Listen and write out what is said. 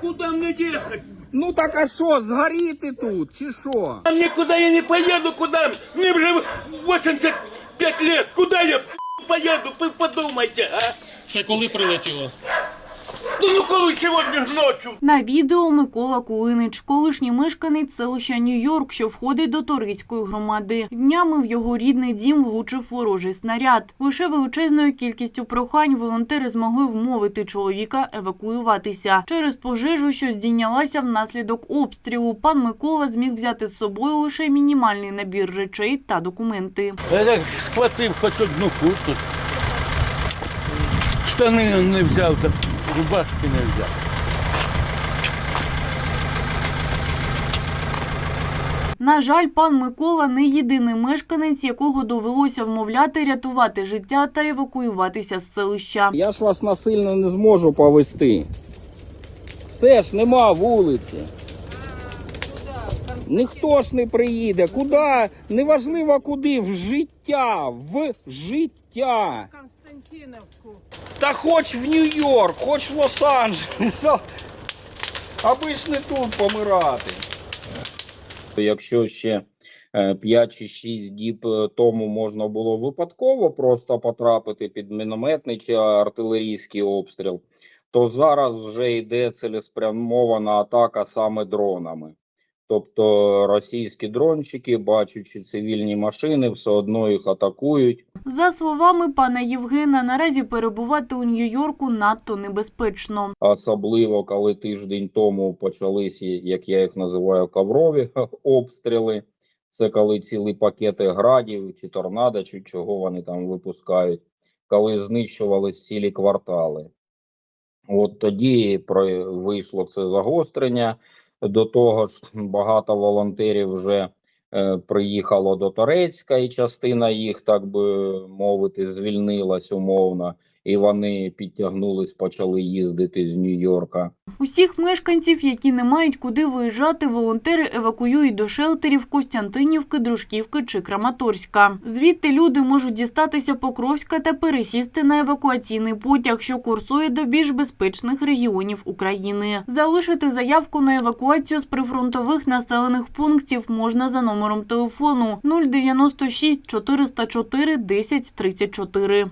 Куда мне ехать? Ну так а що, згоріти тут, чи що? А никуда я не поеду, куда? Мне уже 85 лет. Куда я поеду? Вы подумайте, а? Це коли прилетіло? Ну, ну коли сьогодні ж ночью? На відео Микола Кулинич, колишній мешканець селища Нью-Йорк, що входить до Торицької громади. Днями в його рідний дім влучив ворожий снаряд. Лише величезною кількістю прохань волонтери змогли вмовити чоловіка евакуюватися. Через пожежу, що здійнялася внаслідок обстрілу, пан Микола зміг взяти з собою лише мінімальний набір речей та документи. Я схватив хоч одну куртку. Штани не взяв, так рубашки не взяв. На жаль, пан Микола не єдиний мешканець, якого довелося вмовляти рятувати життя та евакуюватися з селища. Я ж вас насильно не зможу повести. Все ж нема вулиці. Ніхто ж не приїде. Куди? Неважливо куди. В життя. В життя. Константиновку. Та хоч в Нью-Йорк, хоч в Лос-Анджелес. Аби ж не тут помирати. Якщо ще 5 чи 6 діб е, тому можна було випадково просто потрапити під мінометний чи артилерійський обстріл, то зараз вже йде цілеспрямована атака саме дронами. Тобто російські дрончики, бачачи цивільні машини, все одно їх атакують. За словами пана Євгена, наразі перебувати у Нью-Йорку надто небезпечно. особливо коли тиждень тому почалися, як я їх називаю, коврові обстріли. Це коли цілі пакети градів чи торнадо, чи чого вони там випускають, коли знищувались цілі квартали. От тоді про- вийшло це загострення. До того ж, багато волонтерів вже е, приїхало до Торецька, і частина їх, так би мовити, звільнилась умовно, і вони підтягнулись, почали їздити з Нью-Йорка. Усіх мешканців, які не мають куди виїжджати, волонтери евакуюють до шелтерів Костянтинівки, Дружківки чи Краматорська. Звідти люди можуть дістатися Покровська та пересісти на евакуаційний потяг, що курсує до більш безпечних регіонів України. Залишити заявку на евакуацію з прифронтових населених пунктів можна за номером телефону 096 404 10 34.